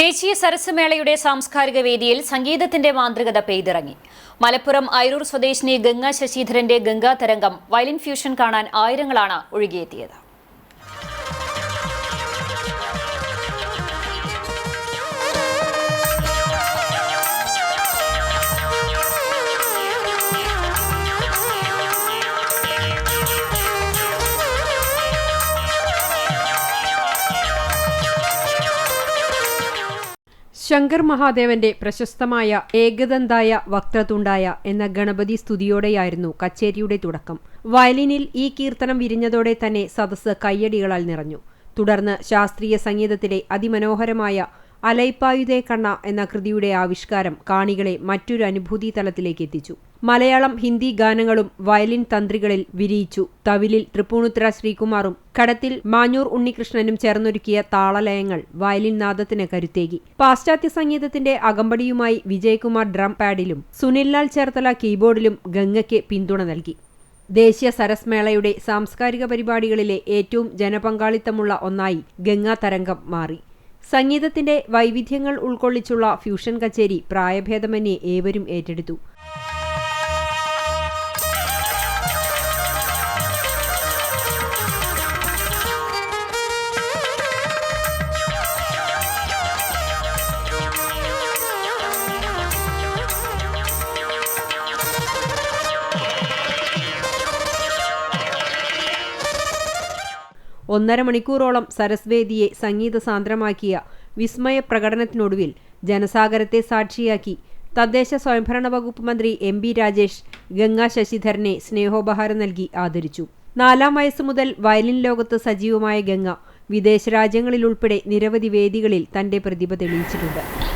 ദേശീയ സരസ് മേളയുടെ സാംസ്കാരിക വേദിയിൽ സംഗീതത്തിന്റെ മാന്ത്രികത പെയ്തിറങ്ങി. മലപ്പുറം ഐരൂർ സ്വദേശിനി ഗംഗാ ശശിധരന്റെ ഗംഗാ തരംഗം വയലിൻ ഫ്യൂഷൻ കാണാൻ ആയിരങ്ങളാണ് ഒഴുകിയെത്തിയത്. ശങ്കർ മഹാദേവന്റെ പ്രശസ്തമായ ഏകദന്തായ വക്രതുണ്ടായ എന്ന ഗണപതി സ്തുതിയോടെയായിരുന്നു കച്ചേരിയുടെ തുടക്കം. വയലിനിൽ ഈ കീർത്തനം വിരിഞ്ഞതോടെ തന്നെ സദസ്സ് കയ്യടികളാൽ നിറഞ്ഞു. തുടർന്ന് ശാസ്ത്രീയ സംഗീതത്തിലെ അതിമനോഹരമായ അലൈപ്പായുതേ കണ്ണ എന്ന കൃതിയുടെ ആവിഷ്കാരം കാണികളെ മറ്റൊരു അനുഭൂതി തലത്തിലേക്ക് എത്തിച്ചു. മലയാളം ഹിന്ദി ഗാനങ്ങളും വയലിൻ തന്ത്രികളിൽ വിരിയിച്ചു. തവിലിൽ തൃപ്പൂണിത്തുറ ശ്രീകുമാറും കടത്തിൽ മാഞ്ഞൂർ ഉണ്ണികൃഷ്ണനും ചേർന്നൊരുക്കിയ താളലയങ്ങൾ വയലിൻ നാദത്തിന് കരുത്തേകി. പാശ്ചാത്യ സംഗീതത്തിന്റെ അകമ്പടിയുമായി വിജയകുമാർ ഡ്രം പാഡിലും സുനിൽലാൽ ചേർത്തല കീബോർഡിലും ഗംഗയ്ക്ക് പിന്തുണ നൽകി. ദേശീയ സരസ് മേളയുടെ സാംസ്കാരിക പരിപാടികളിലെ ഏറ്റവും ജനപങ്കാളിത്തമുള്ള ഒന്നായി ഗംഗാ തരംഗം മാറി. സംഗീതത്തിന്റെ വൈവിധ്യങ്ങൾ ഉൾക്കൊള്ളിച്ചുള്ള ഫ്യൂഷൻ കച്ചേരി പ്രായഭേദമന്യേ ഏവരും ഏറ്റെടുത്തു ഒന്നര മണിക്കൂറോളം സരസ്വേദിയെ സംഗീത സാന്ദ്രമാക്കിയ വിസ്മയ പ്രകടനത്തിനൊടുവിൽ ജനസാഗരത്തെ സാക്ഷിയാക്കി തദ്ദേശ സ്വയംഭരണ വകുപ്പ് മന്ത്രി എം ബി രാജേഷ് ഗംഗാ ശശിധരനെ സ്നേഹോപഹാരം നൽകി ആദരിച്ചു. നാലാം വയസ്സ് മുതൽ വയലിൻ ലോകത്ത് സജീവമായ ഗംഗ വിദേശ രാജ്യങ്ങളിലുൾപ്പെടെ നിരവധി വേദികളിൽ തന്റെ പ്രതിഭ തെളിയിച്ചിട്ടുണ്ട്.